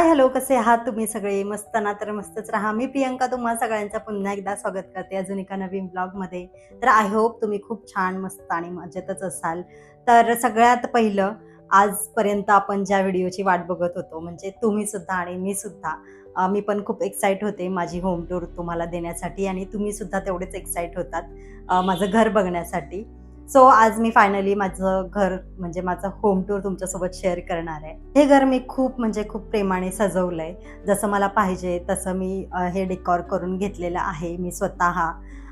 Hi hello कसे आहात तुम्ही सगळे? मस्त ना? तर मस्तच राहा. मी प्रियंका तुम्हा सगळ्यांचं पुन्हा एकदा स्वागत करते अजून एका नवीन ब्लॉगमध्ये तर आय होप तुम्ही खूप छान मस्त आणि मजेतच असाल. तर सगळ्यात पहिलं आजपर्यंत आपण ज्या व्हिडिओची वाट बघत होतो म्हणजे तुम्ही सुद्धा आणि मी सुद्धा मी पण खूप एक्साईट होते माझी होम टूर तुम्हाला देण्यासाठी आणि तुम्ही सुद्धा तेवढेच एक्साईट होतात माझं घर बघण्यासाठी. सो आज मी फायनली माझं घर म्हणजे माझं होम टूर तुमच्यासोबत शेअर करणार आहे. हे घर मी खूप म्हणजे खूप प्रेमाने सजवलंय. जसं मला पाहिजे तसं मी हे डेकॉर करून घेतलेलं आहे. मी स्वतः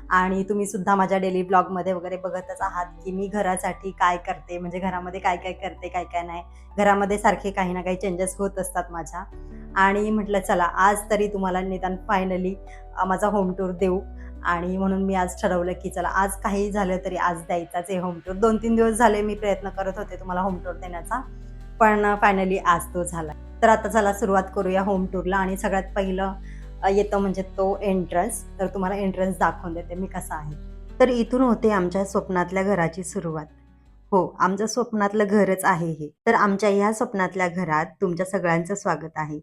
आणि तुम्ही सुद्धा माझ्या डेली ब्लॉगमध्ये वगैरे बघतच आहात की मी घरासाठी काय करते म्हणजे घरामध्ये काय काय करते काय काय नाही. घरामध्ये सारखे काही ना काही चेंजेस होत असतात माझ्या. आणि म्हटलं चला आज तरी तुम्हाला निदान फायनली माझा होम टूर देऊ. आणि म्हणून मी आज ठरवलं की चला आज काही झालं तरी आज द्यायचाच आहे होम टूर दोन तीन दिवस झाले मी प्रयत्न करत होते तुम्हाला होम टूर देण्याचा पण फायनली आज तो झाला. तर आता चला सुरुवात करूया होम टूरला आणि सगळ्यात पहिलं येतो म्हणजे तो एंट्रन्स तर तुम्हाला एंट्रन्स दाखवून देते मी कसा आहे. तर इथून होते आमच्या स्वप्नातल्या घराची सुरुवात. हो आमचं स्वप्नातलं घरच आहे हे. तर आमच्या ह्या स्वप्नातल्या घरात तुमच्या सगळ्यांचं स्वागत आहे.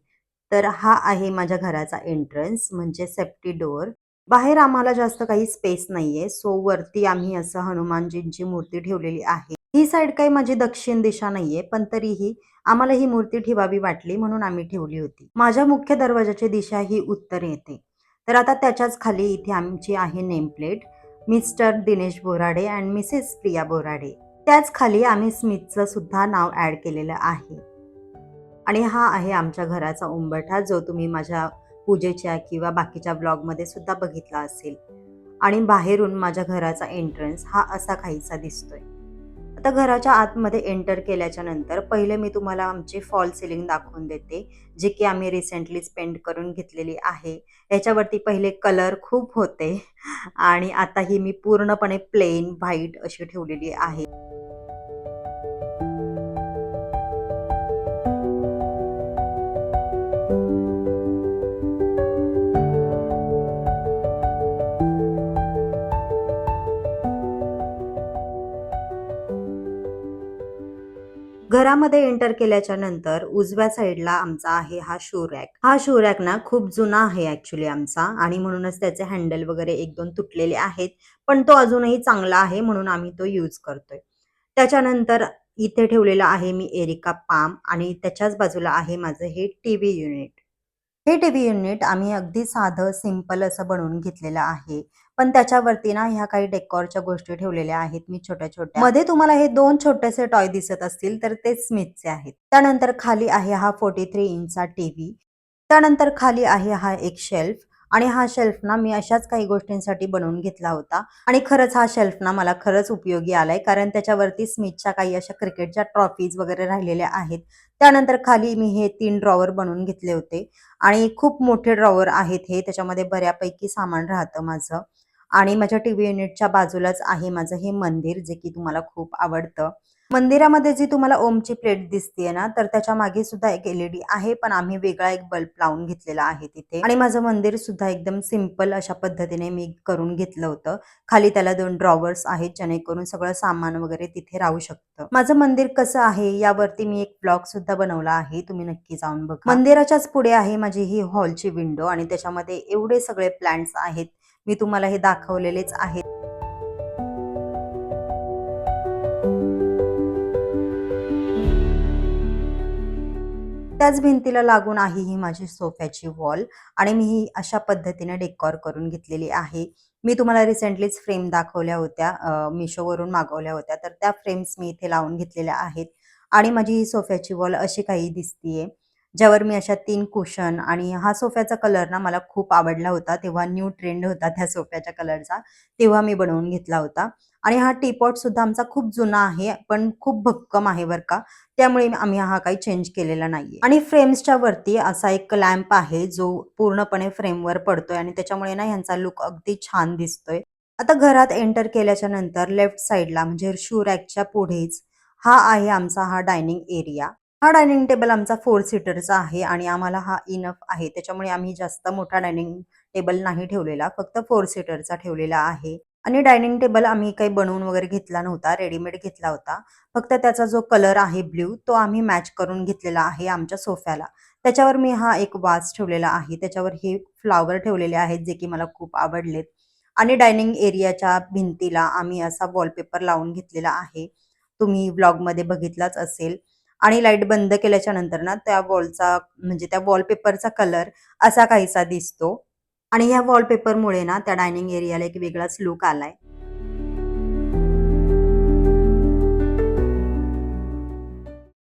तर हा आहे माझ्या घराचा एंट्रन्स म्हणजे सेफ्टी डोअर बाहेर आम्हाला जास्त काही स्पेस नाहीये. सो वरती आम्ही असं हनुमानजींची मूर्ती ठेवलेली आहे. ही साईड काही माझी दक्षिण दिशा नाहीये पण तरीही आम्हाला ही मूर्ती ठेवावी वाटली म्हणून आम्ही ठेवली होती. माझ्या मुख्य दरवाजाची दिशा ही उत्तर येते. तर आता त्याच्याच खाली इथे आमची आहे nameplate. Mr Dinesh Borade and Mrs Priya Borade. त्याच खाली आम्ही स्मिथचं सुद्धा नाव ॲड केलेलं आहे. आणि हा आहे आमच्या घराचा उंबरठा जो तुम्ही माझ्या पूजेच्या किंवा बाकीच्या ब्लॉगमध्ये सुद्धा बघितला असेल. आणि बाहेरून माझ्या घराचा एंट्रन्स हा असा काहीसा दिसतोय. आता घराच्या आतमध्ये एंटर केल्याच्यानंतर पहिले मी तुम्हाला आमची फॉल सिलिंग दाखवून देते जी की आम्ही रिसेंटली स्पेंड करून घेतलेली आहे. याच्यावरती पहिले कलर खूप होते आणि आता ही मी पूर्णपणे प्लेन व्हाईट अशी ठेवलेली आहे. घरामध्ये एंटर केल्याच्यानंतर उजव्या साईडला आमचा आहे हा शू रॅक हा शू रॅक ना खूप जुना आहे ऍक्च्युली आमचा आणि म्हणूनच त्याचे हँडल वगैरे एक दोन तुटलेले आहेत पण तो अजूनही चांगला आहे म्हणून आम्ही तो यूज करतोय. त्याच्यानंतर इथे ठेवलेला आहे मी एरिका पाम आणि त्याच्याच बाजूला आहे माझं हे टीव्ही युनिट हे टीव्ही युनिट आम्ही अगदी साधं सिंपल असं बनवून घेतलेलं आहे. पण त्याच्यावरती ना ह्या काही डेकॉरच्या गोष्टी ठेवलेल्या आहेत मी छोट्या छोट्या. मध्ये तुम्हाला हे दोन छोटेसे टॉय दिसत असतील तर ते स्मिथचे आहेत. त्यानंतर खाली आहे हा फोर्टी थ्री इंचचा टीव्ही त्यानंतर खाली आहे हा एक शेल्फ आणि हा शेल्फ ना मी अशाच काही गोष्टींसाठी बनवून घेतला होता. आणि खरंच हा शेल्फ ना मला खरंच उपयोगी आलाय कारण त्याच्यावरती स्मिथच्या काही अशा क्रिकेटच्या ट्रॉफीज वगैरे राहिलेल्या आहेत. त्यानंतर खाली मी हे तीन ड्रॉवर बनवून घेतले होते. आणि खूप मोठे ड्रॉवर आहेत हे त्याच्यामध्ये बऱ्यापैकी सामान राहतं माझं. आणि माझ्या टीव्ही युनिटच्या बाजूलाच आहे माझं हे मंदिर जे की तुम्हाला खूप आवडतं. मंदिरामध्ये जी तुम्हाला ओमची प्लेट दिसतीये ना तर त्याच्यामागे सुद्धा एक एलईडी आहे पण आम्ही वेगळा एक बल्ब लावून घेतलेला आहे तिथे. आणि माझं मंदिर सुद्धा एकदम सिंपल अशा पद्धतीने मी करून घेतलं होतं. खाली त्याला दोन ड्रॉवर्स आहेत जेणेकरून सगळं सामान वगैरे तिथे राहू शकतं. माझं मंदिर कसं आहे यावरती मी एक ब्लॉग सुद्धा बनवला आहे तुम्ही नक्की जाऊन बघा. मंदिराच्याच पुढे आहे माझी ही हॉलची विंडो आणि त्याच्यामध्ये एवढे सगळे प्लांट्स आहेत मी तुम्हाला हे दाखवलेलेच आहेत त्याच भिंतीला लागून आहे ही माझी सोफ्याची वॉल आणि मी ही अशा पद्धतीने डेकॉर करून घेतलेली आहे. मी तुम्हाला रिसेंटलीच फ्रेम दाखवल्या होत्या मिशोवरून मागवल्या होत्या तर त्या फ्रेम्स मी इथे लावून घेतलेल्या आहेत. आणि माझी ही सोफ्याची वॉल अशी काही दिसतीये. ज्यावर मी अशा तीन कुशन आणि हा सोफ्याचा कलर ना मला खूप आवडला होता. तेव्हा न्यू ट्रेंड होता त्या सोफ्याच्या कलरचा तेव्हा मी बनवून घेतला होता. आणि हा टीपॉट सुद्धा आमचा खूप जुना आहे पण खूप भक्कम आहे बरं का. त्यामुळे आम्ही हा काही चेंज केलेला नाहीये. आणि फ्रेम्सच्या वरती असा एक लॅम्प आहे जो पूर्णपणे फ्रेमवर पडतोय आणि त्याच्यामुळे ना ह्यांचा लुक अगदी छान दिसतोय. आता घरात एंटर केल्याच्यानंतर लेफ्ट साईडला म्हणजे शू रॅकच्या पुढेच हा आहे आमचा हा डायनिंग एरिया हा डायनिंग टेबल आमचा फोर सीटरचा आहे आणि आम्हाला हा इनफ आहे. त्याच्यामुळे आम्ही जास्त मोठा डायनिंग टेबल नाही ठेवलेला फक्त फोर सीटरचा ठेवलेला आहे. आणि डायनिंग टेबल आम्ही काही बनवून वगैरे घेतला नव्हता रेडीमेड घेतला होता. फक्त त्याचा जो कलर आहे ब्ल्यू तो आम्ही मॅच करून घेतलेला आहे आमच्या सोफ्याला. त्याच्यावर मी हा एक वास ठेवलेला आहे. त्याच्यावर हे फ्लावर ठेवलेले आहेत जे की मला खूप आवडलेत. आणि डायनिंग एरियाच्या भिंतीला आम्ही असा वॉलपेपर लावून घेतलेला आहे. तुम्ही ब्लॉगमध्ये बघितलाच असेल. आणि लाइट बंद केल्याच्यानंतर ना त्या वॉलचा म्हणजे त्या वॉलपेपरचा कलर असा काहीसा दिसतो. आणि ह्या वॉलपेपरमुळे ना त्या डायनिंग एरियाला एक वेगळाच लुक आलाय.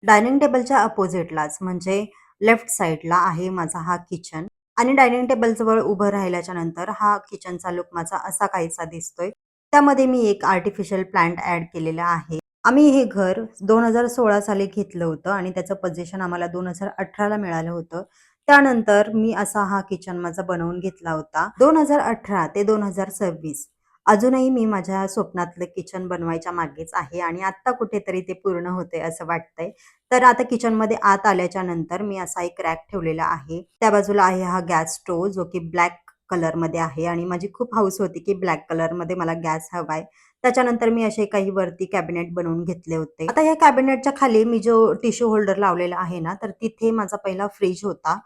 डायनिंग टेबलच्या अपोजिटलाच म्हणजे लेफ्ट साईडला आहे माझा हा किचन. आणि डायनिंग टेबल जवळ उभं राहिल्याच्या नंतर हा किचनचा लुक माझा असा काहीसा दिसतोय. त्यामध्ये मी एक आर्टिफिशियल प्लांट ऍड केलेला आहे. आम्ही हे घर दोन हजार सोळा साली घेतलं होतं आणि त्याचं पोझिशन आम्हाला दोन हजार अठराला मिळालं होतं. त्यानंतर मी असा हा किचन माझा बनवून घेतला होता. दोन हजार अठरा ते दोन हजार सव्वीस अजूनही मी माझ्या स्वप्नातलं किचन बनवायच्या मागेच आहे आणि आत्ता कुठेतरी ते पूर्ण होते असं वाटतंय. तर आता किचनमध्ये आत आल्याच्यानंतर मी असा एक रॅक ठेवलेला आहे. त्या बाजूला आहे हा गॅस स्टोव जो की ब्लॅक कलरमध्ये आहे आणि माझी खूप हाऊस होती की ब्लॅक कलरमध्ये मला गॅस हवाय. त्याच्यानंतर मी असे काही वरती कॅबिनेट बनवून घेतले होते. आता या कॅबिनेटच्या खाली मी जो टिश्यू होल्डर लावलेला आहे ना तर तिथे माझा पहिला फ्रीज होता.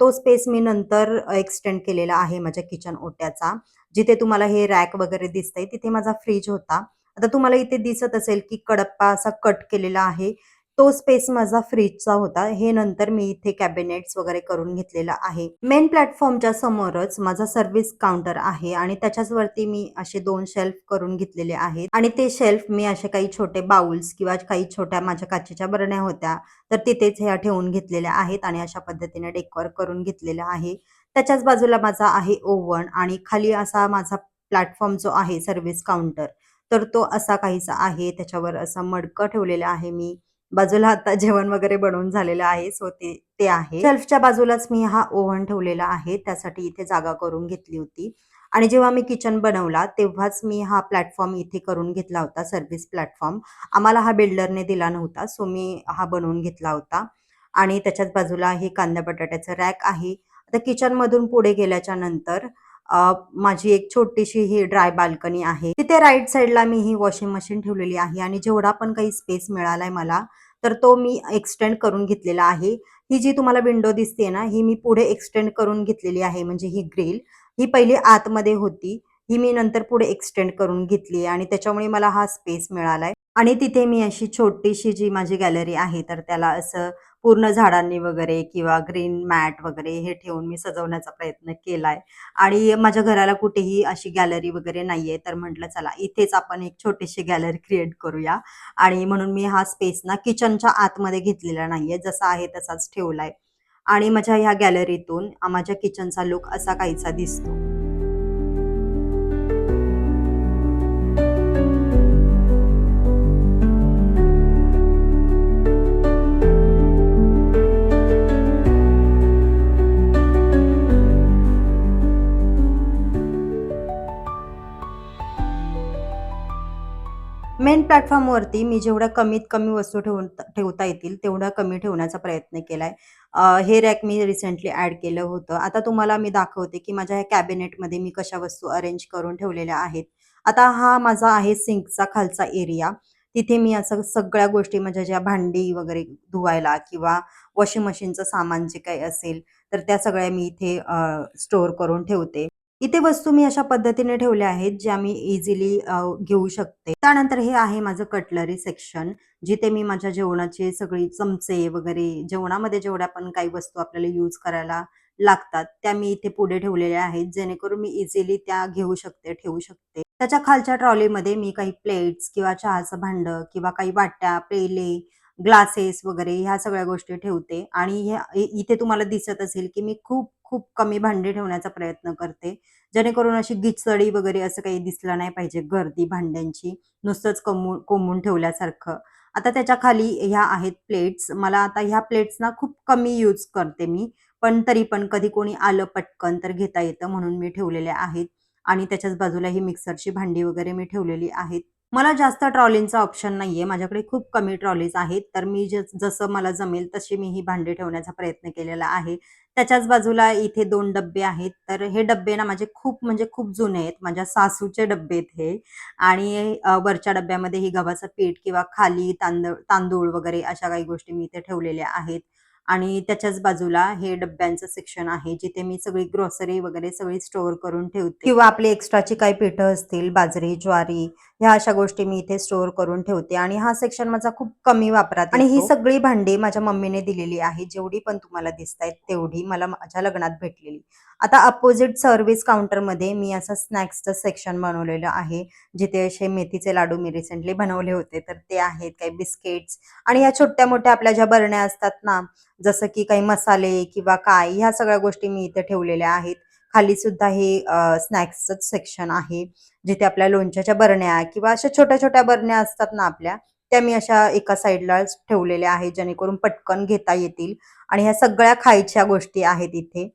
तो स्पेस मी नंतर एक्सटेंड केलेला आहे माझ्या किचन ओट्याचा. जिथे तुम्हाला हे रॅक वगैरे दिसतंय तिथे माझा फ्रीज होता. आता तुम्हाला इथे दिसत असेल की कडप्पा असा कट केलेला आहे. तो स्पेस माझा फ्रीजचा होता. हे नंतर मी इथे कॅबिनेट्स वगैरे करून घेतलेला आहे. मेन प्लॅटफॉर्मच्या समोरच माझा सर्व्हिस काउंटर आहे आणि त्याच्याच वरती मी असे दोन शेल्फ करून घेतलेले आहेत. आणि ते शेल्फ मी असे काही छोटे बाउल्स किंवा काही छोट्या माझ्या काचेच्या बरण्या होत्या तर तिथेच ह्या ठेवून घेतलेल्या आहेत आणि अशा पद्धतीने डेकोर करून घेतलेलं आहे. त्याच्याच बाजूला माझा आहे ओव्हन आणि खाली असा माझा प्लॅटफॉर्म जो आहे सर्व्हिस काउंटर तर तो असा काहीसा आहे. त्याच्यावर असं मडकं ठेवलेलं आहे मी. बाजूला आता जेवण वगैरे बनवून झालेलं आहे सो ते ते आहे. शेल्फच्या बाजूलाच मी हा ओव्हन ठेवलेला आहे त्यासाठी इथे जागा करून घेतली होती. आणि जेव्हा मी किचन बनवला तेव्हाच मी हा प्लॅटफॉर्म इथे करून घेतला होता सर्व्हिस प्लॅटफॉर्म. आम्हाला हा बिल्डरने दिला नव्हता सो मी हा बनवून घेतला होता. आणि त्याच्याच बाजूला हे कांदा बटाट्याचं रॅक आहे. आता किचन मधून पुढे गेल्याच्यानंतर माझी एक छोटीशी ही ड्राय बाल्कनी आहे. तिथे राईट साईडला मी ही वॉशिंग मशीन ठेवलेली आहे आणि जेवढा पण काही स्पेस मिळालाय मला तर तो मी एक्सटेंड करून घेतलेला आहे. ही जी तुम्हाला विंडो दिसते ना ही मी पुढे एक्सटेंड करून घेतलेली आहे म्हणजे ही ग्रिल ही पहिली आतमध्ये होती. ही मी नंतर पुढे एक्सटेंड करून घेतली आणि त्याच्यामुळे मला हा स्पेस मिळालाय. आणि तिथे मी अशी छोटीशी जी माझी गॅलरी आहे तर त्याला असं पूर्ण झाडांनी वगैरे किंवा ग्रीन मॅट वगैरे हे ठेवून मी सजवण्याचा प्रयत्न केलाय. आणि माझ्या घराला कुठेही अशी गॅलरी वगैरे नाहीये तर म्हटलं चला इथेच आपण एक छोटीशी गॅलरी क्रिएट करूया. आणि म्हणून मी हा स्पेस ना किचनच्या आतमध्ये घेतलेला नाहीये जसा आहे तसाच ठेवलाय. आणि माझ्या ह्या गॅलरीतून माझ्या किचनचा लुक असा काहीसा दिसतो. मेन प्लॅटफॉर्मवरती मी जेवढ्या कमीत कमी वस्तू ठेवून ठेवता येतील तेवढ्या कमी ठेवण्याचा प्रयत्न केलाय. आहे हे रॅक मी रिसेंटली ॲड केलं होतं. आता तुम्हाला मी दाखवते की माझ्या ह्या कॅबिनेटमध्ये मी कशा वस्तू अरेंज करून ठेवलेल्या आहेत. आता हा माझा आहे सिंकचा खालचा एरिया तिथे मी असं सगळ्या गोष्टी म्हणजे ज्या भांडी वगैरे धुवायला किंवा वॉशिंग मशीनचं सामान जे काही असेल तर त्या सगळ्या मी इथे स्टोअर करून ठेवते. इथे वस्तू मी अशा पद्धतीने ठेवल्या आहेत ज्या मी इझिली घेऊ शकते. त्यानंतर हे आहे माझं कटलरी सेक्शन जिथे मी माझ्या जेवणाचे सगळी चमचे वगैरे जेवणामध्ये जेवढ्या पण काही वस्तू आपल्याला यूज करायला लागतात त्या मी इथे पुढे ठेवलेल्या आहेत जेणेकरून मी इझिली त्या घेऊ शकते ठेवू शकते. त्याच्या खालच्या ट्रॉलीमध्ये मी काही प्लेट्स किंवा चहाचं भांड किंवा काही वाट्या पेले ग्लासेस वगैरे ह्या सगळ्या गोष्टी ठेवते. आणि इथे तुम्हाला दिसत असेल की मी खूप खूप कमी भांडे ठेवण्याचा प्रयत्न करते. जेणेकरून अशी गिचडी वगैरे असं काही दिसलं नाही पाहिजे गर्दी भांड्यांची नुसतंच कोंबून कोंबून ठेवल्यासारखं. आता त्याच्याखाली ह्या आहेत प्लेट्स मला आता ह्या प्लेट्सना खूप कमी यूज करते मी. पण तरी पण कधी कोणी आलं पटकन तर घेता येतं म्हणून मी ठेवलेल्या आहेत. आणि त्याच्याच बाजूला ही मिक्सरची भांडी वगैरे मी ठेवलेली आहेत. मला जास्त ट्रॉलींचा ऑप्शन नाहीये. माझ्याकडे खूप कमी ट्रॉलीज आहेत. तर मी जसं मला जमेल तशी मी ही भांडी ठेवण्याचा प्रयत्न केलेला आहे. त्याच्याच बाजूला इथे दोन डब्बे आहेत. तर हे डब्बे ना माझे खूप म्हणजे खूप जुने आहेत. माझ्या सासूचे डब्बे आहेत हे. आणि वरच्या डब्यामध्ये ही गव्हाचं पीठ किंवा खाली तांदूळ तांदूळ वगैरे अशा काही गोष्टी मी इथे ठेवलेल्या आहेत. आणि त्याच्याच बाजूला हे डब्यांचं सेक्शन आहे जिथे मी सगळी ग्रोसरी वगैरे सगळी स्टोअर करून ठेवते. किंवा आपली एक्स्ट्राची काही पीठं असतील बाजरी ज्वारी ह्या अशा गोष्टी मी इथे स्टोअर करून ठेवते. आणि हा सेक्शन माझा खूप कमी वापरात आणि ही सगळी भांडी माझ्या मम्मीने दिलेली आहे. जेवढी पण तुम्हाला दिसत आहेत तेवढी मला माझ्या लग्नात भेटलेली. आता अपोजिट सर्व्हिस काउंटरमध्ये मी असं स्नॅक्सचं सेक्शन बनवलेलं आहे. जिथे असे मेथीचे लाडू मी रिसेंटली बनवले होते. तर ते आहेत काही बिस्किट्स आणि ह्या छोट्या मोठ्या आपल्या ज्या बरण्या असतात ना जसं की काही मसाले किंवा काय ह्या सगळ्या गोष्टी मी इथे ठेवलेल्या आहेत. खाली सुद्धा हे स्नॅक्सचं सेक्शन आहे जिथे आपल्या लोणच्याच्या बरण्या किंवा अशा छोट्या छोट्या बरण्या असतात ना आपल्या त्या मी अशा एका साईडला ठेवलेल्या आहेत जेणेकरून पटकन घेता येतील. आणि ह्या सगळ्या खायच्या गोष्टी आहेत इथे.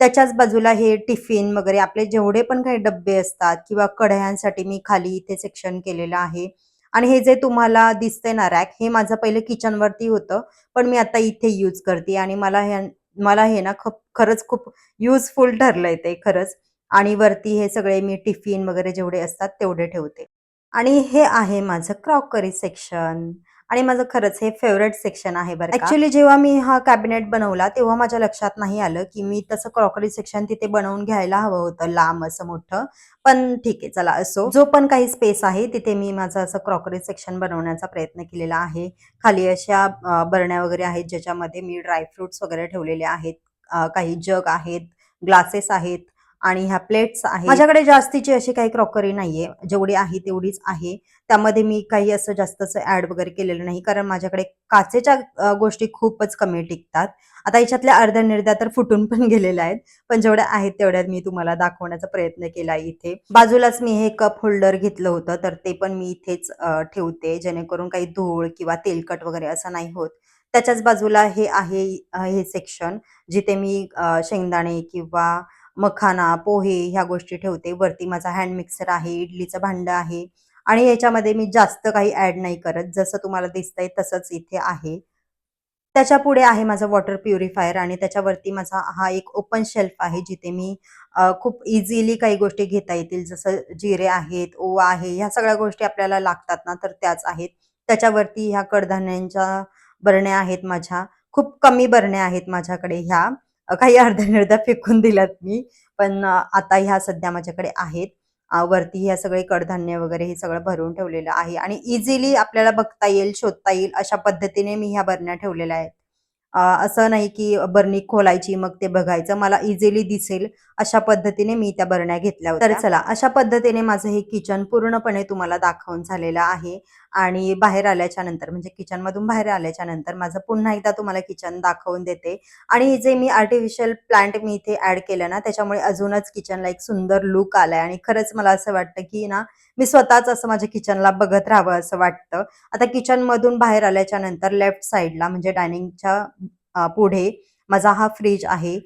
त्याच्याच बाजूला हे टिफिन वगैरे आपले जेवढे पण काही डब्बे असतात किंवा कढयांसाठी मी खाली इथे सेक्शन केलेलं आहे. आणि हे जे तुम्हाला दिसते ना रॅक हे माझं पहिले किचनवरती होतं पण मी आता इथे यूज करते आणि मला ह्या मला हे ना खूप खरंच खूप युजफुल ठरलंय ते खरंच. आणि वरती हे सगळे मी टिफिन वगैरे जेवढे असतात तेवढे ठेवते. आणि हे आहे माझं क्रॉकरी सेक्शन आणि माझं खरंच हे फेवरेट सेक्शन आहे बरं ऍक्च्युली जेव्हा मी हा कॅबिनेट बनवला तेव्हा माझ्या लक्षात नाही आलं की मी तसं क्रॉकरी सेक्शन तिथे बनवून घ्यायला हवं होतं लांब असं मोठं. पण ठीक आहे चला असो. जो पण काही स्पेस आहे तिथे मी माझं असं क्रॉकरी सेक्शन बनवण्याचा प्रयत्न केलेला आहे. खाली अशा बरण्या वगैरे आहेत ज्याच्यामध्ये मी ड्रायफ्रुट्स वगैरे ठेवलेले आहेत. काही जग आहेत ग्लासेस आहेत. आणि ह्या प्लेट्स आहेत. माझ्याकडे जास्तीची अशी काही क्रॉकरी नाहीये. जेवढी आहे तेवढीच आहे. त्यामध्ये मी काही असं जास्त असं ऍड वगैरे केलेलं नाही. कारण माझ्याकडे काचेच्या गोष्टी खूपच कमी टिकतात. आता याच्यातल्या अर्ध्या निर्ध्या तर फुटून पण गेलेल्या आहेत. पण जेवढ्या आहेत तेवढ्यात मी तुम्हाला दाखवण्याचा प्रयत्न केला इथे. बाजूलाच मी हे कप होल्डर घेतलं होतं. तर ते पण मी इथेच ठेवते. जेणेकरून काही धूळ किंवा तेलकट वगैरे असं नाही होत. त्याच्याच बाजूला हे आहे हे सेक्शन जिथे मी शेंगदाणे किंवा मखाना, पोहे ह्या गोष्टी ठेवते. वरती माझा हँड मिक्सर आहे, इडलीचं भांडं आहे आणि याच्यामध्ये मी जास्त काही ॲड नाही करत. जसं तुम्हाला दिसतंय तसंच इथे आहे. त्याच्या पुढे आहे माझं वॉटर प्युरिफायर आणि त्याच्यावरती माझा हा एक ओपन शेल्फ आहे जिथे मी खूप इझिली काही गोष्टी घेता येतील जसं जिरे आहेत, ओवा आहे, ह्या सगळ्या गोष्टी आपल्याला लागतात ना तर त्याच आहेत. त्याच्यावरती ह्या कडधान्यांच्या बरण्या आहेत माझ्या. खूप कमी बरण्या आहेत माझ्याकडे ह्या. काही अर्ध्या-निर्ध्या फेकून दिल्यात मी. पण आता ह्या सध्या माझ्याकडे आहेत. वरती ह्या सगळे कडधान्य वगैरे हे सगळं भरून ठेवलेलं आहे आणि इझिली आपल्याला बघता येईल, शोधता येईल अशा पद्धतीने मी ह्या बरण्या ठेवलेल्या आहेत. असं नाही की बरणी खोलायची मग ते बघायचं. मला इझिली दिसेल अशा पद्धतीने मी त्या बरण्या घेतल्या तर चला अशा पद्धतीने माझं हे किचन पूर्णपणे तुम्हाला दाखवून झालेलं आहे आणि बाहेर आल्याच्यानंतर म्हणजे किचनमधून बाहेर आल्याच्यानंतर माझं पुन्हा एकदा तुम्हाला किचन दाखवून देते आणि हे जे मी आर्टिफिशियल प्लांट मी इथे ऍड केलं ना त्याच्यामुळे अजूनच किचनला एक सुंदर लुक आलाय आणि खरंच मला असं वाटतं की ना मी स्वतःच असं माझ्या किचनला बघत राहावं असं वाटतं. आता किचनमधून बाहेर आल्याच्यानंतर लेफ्ट साईडला म्हणजे डायनिंगच्या पुढे माझा हा फ्रीज आहे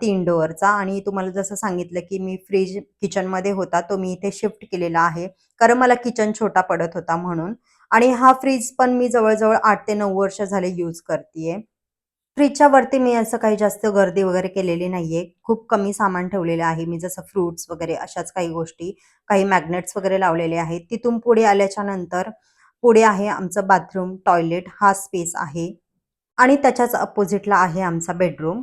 तीन डोअरचा आणि तुम्हाला जसं सांगितलं की मी फ्रीज किचनमध्ये होता तो मी इथे शिफ्ट केलेला आहे. कारण मला किचन छोटा पडत होता म्हणून आणि हा फ्रीज पण मी जवळजवळ आठ ते नऊ वर्ष झाले यूज करते फ्रीजच्या वरती मी असं काही जास्त गर्दी वगैरे केलेली नाहीये. खूप कमी सामान ठेवलेलं आहे मी जसं फ्रुट्स वगैरे अशाच काही गोष्टी, काही मॅग्नेट्स वगैरे लावलेले आहेत. तिथून पुढे आल्याच्यानंतर पुढे आहे आमचं बाथरूम, टॉयलेट हा स्पेस आहे आणि त्याच्याच अपोजिटला आहे आमचा बेडरूम.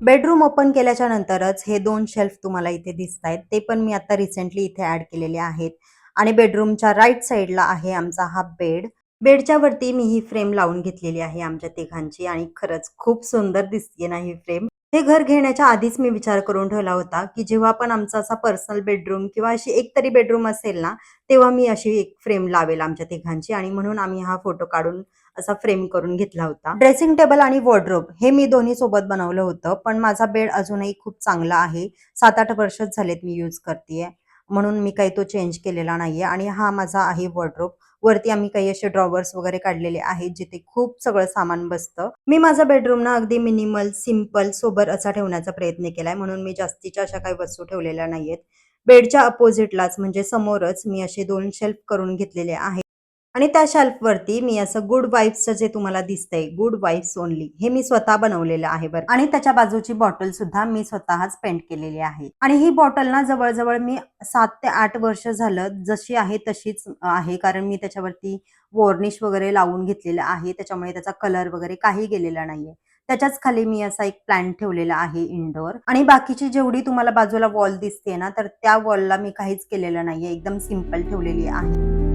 बेडरूम ओपन केल्याच्या नंतरच हे दोन शेल्फ तुम्हाला इथे दिसतायत. ते पण मी आता रिसेंटली इथे ॲड केलेले आहेत आणि बेडरूमच्या राइट साईडला आहे आमचा हा बेड. बेडच्या वरती मी ही फ्रेम लावून घेतलेली आहे आमच्या तिघांची आणि खरंच खूप सुंदर दिसते ना ही फ्रेम. हे घर घेण्याच्या आधीच मी विचार करून ठेवला होता, की जेव्हा पण आमचा असा पर्सनल बेडरूम किंवा अशी एक तरी बेडरूम असेल ना, तेव्हा मी अशी एक फ्रेम लावेल आमच्या तिघांची आणि म्हणून आम्ही हा फोटो काढून असा फ्रेम करून घेतला होता. ड्रेसिंग टेबल आणि वॉर्ड्रोब हे मी दोन्ही सोबत बनवलं होतं, पण माझा बेड अजूनही खूप चांगला आहे. 7-8 वर्षच झालेत मी यूज करते म्हणून मी काही तो चेंज केलेला नाहीये आणि हा माझा आहे वॉर्ड्रोब वरती आम्ही काही असे ड्रॉवर्स वगैरे काढलेले आहेत, जिथे खूप सगळं सामान बसतं. मी माझा बेडरूम ना अगदी मिनिमल, सिंपल सोबर असा ठेवण्याचा प्रयत्न केलाय, म्हणून मी जास्तीच्या अशा काही वस्तू ठेवलेल्या नाहीयेत. बेडच्या अपोजिटलाच म्हणजे समोरच मी असे दोन शेल्फ करून घेतलेले आहेत आणि त्या शेल्फवरती मी असं गुड वाईफ्सचं जे तुम्हाला दिसतंय गुड वाईफ्स ओनली हे मी स्वतः बनवलेलं आहे बरं. आणि त्याच्या बाजूची बॉटल सुद्धा मी स्वतःच पेंट केलेली आहे. आणि ही बॉटल ना जवळजवळ मी सात ते आठ वर्ष झालं जशी आहे तशीच आहे कारण मी त्याच्यावरती वॉर्निश वगैरे लावून घेतलेलं आहे त्याच्यामुळे त्याचा कलर वगैरे काही गेलेला नाहीये. त्याच्याच खाली मी असा एक प्लॅन ठेवलेला आहे इंडोर आणि बाकीची जेवढी तुम्हाला बाजूला वॉल दिसते ना तर त्या वॉलला मी काहीच केलेलं नाहीये एकदम सिंपल ठेवलेली आहे.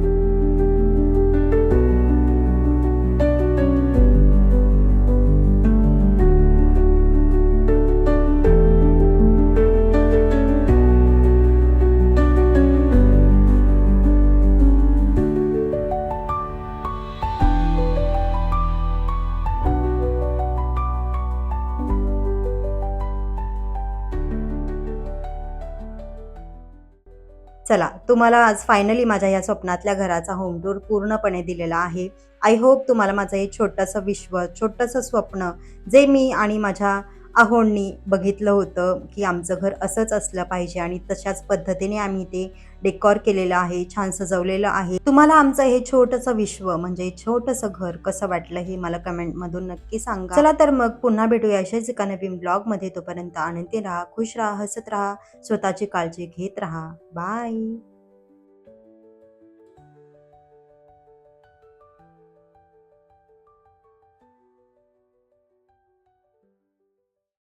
तुम्हाला आज फायनली माझ्या या स्वप्नातल्या घराचा होम टूर पूर्णपणे दिलेला आहे. आय होप तुम्हाला माझं हे छोटंसं विश्व छोटंसं स्वप्न जे मी आणि माझ्या आहोंनी बघितलं होतं की आमचं घर असंच असलं पाहिजे आणि तशाच पद्धतीने आम्ही ते डेकॉर केलेलं आहे छान सजवलेलं आहे. तुम्हाला आमचं हे छोटंसं विश्व म्हणजे छोटंसं घर कसं वाटलं हे मला कमेंटमधून नक्की सांगा. चला तर मग पुन्हा भेटूया अशाच एका नवीन ब्लॉगमध्ये तोपर्यंत आनंदी राहा खुश राहा हसत राहा स्वतःची काळजी घेत राहा. बाय